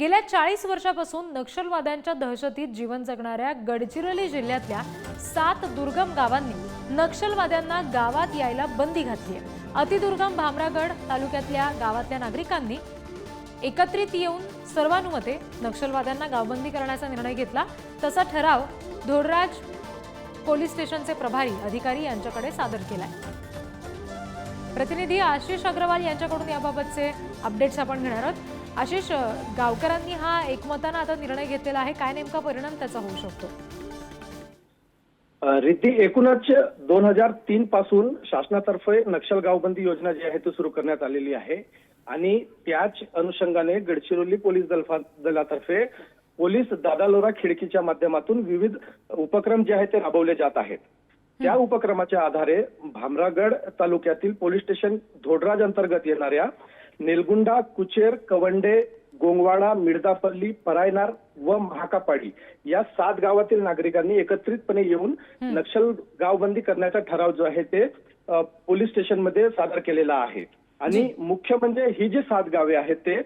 गेल्या चाळीस वर्षापासून नक्षलवाद्यांच्या दहशतीत जीवन जगणाऱ्या गडचिरोली जिल्ह्यातल्या सात दुर्गम गावांनी नक्षलवाद्यांना गावात यायला बंदी घातली आहे. अतिदुर्गम भामरागड तालुक्यातल्या गावातल्या नागरिकांनी एकत्रित येऊन सर्वानुमते नक्षलवाद्यांना गावबंदी करण्याचा निर्णय घेतला. तसा ठराव धोडराज पोलीस स्टेशनचे प्रभारी अधिकारी यांच्याकडे सादर केलाय. प्रतिनिधी आशिष अग्रवाल यांच्याकडून याबाबतचे अपडेट्स आपण घेणार आहोत. आशिष गावकऱ्यांनी हा एकमतानं आता निर्णय घेतलेला आहे. काय नेमका परिणाम त्याचा होऊ शकतो? रिद्धी एकूणच दोन हजार तीन पासून शासनातर्फे नक्षल गावबंदी योजना जी आहे ती सुरू करण्यात आलेली आहे. आणि त्याच अनुषंगाने गडचिरोली पोलीस दलातर्फे पोलीस दादालोरा खिडकीच्या माध्यमातून विविध उपक्रम जे आहेत ते राबवले जात आहेत. त्या उपक्रमाच्या आधारे भामरागड तालुक्यातील पोलीस स्टेशन धोडराज अंतर्गत येणाऱ्या निलगुंडा कुचेर कवंडे गोंगवाडा मिर्दापल्ली परायनार व महाकापाडी या सात गावातील नागरिकांनी एकत्रितपणे येऊन नक्षल गावबंदी करण्याचा ठराव जो आहे ते पोलीस स्टेशनमध्ये सादर केलेला आहे. आणि मुख्य म्हणजे ही जी सात गावे आहेत ते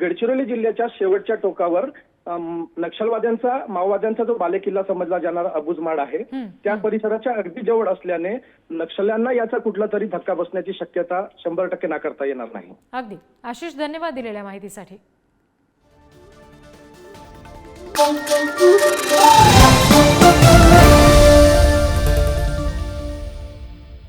गडचिरोली जिल्ह्याच्या शेवटच्या टोकावर नक्षलवाद्यांचा माओवाद्यांचा जो बालेकिल्ला समजला जाणारा अबुजमाड आहे त्या परिसराच्या अगदी जवळ असल्याने नक्षल्यांना याचा कुठला तरी धक्का बसण्याची शक्यता शंभर टक्के नाकारता येणार नाही. अगदी. आशिष धन्यवाद दिलेल्या माहितीसाठी.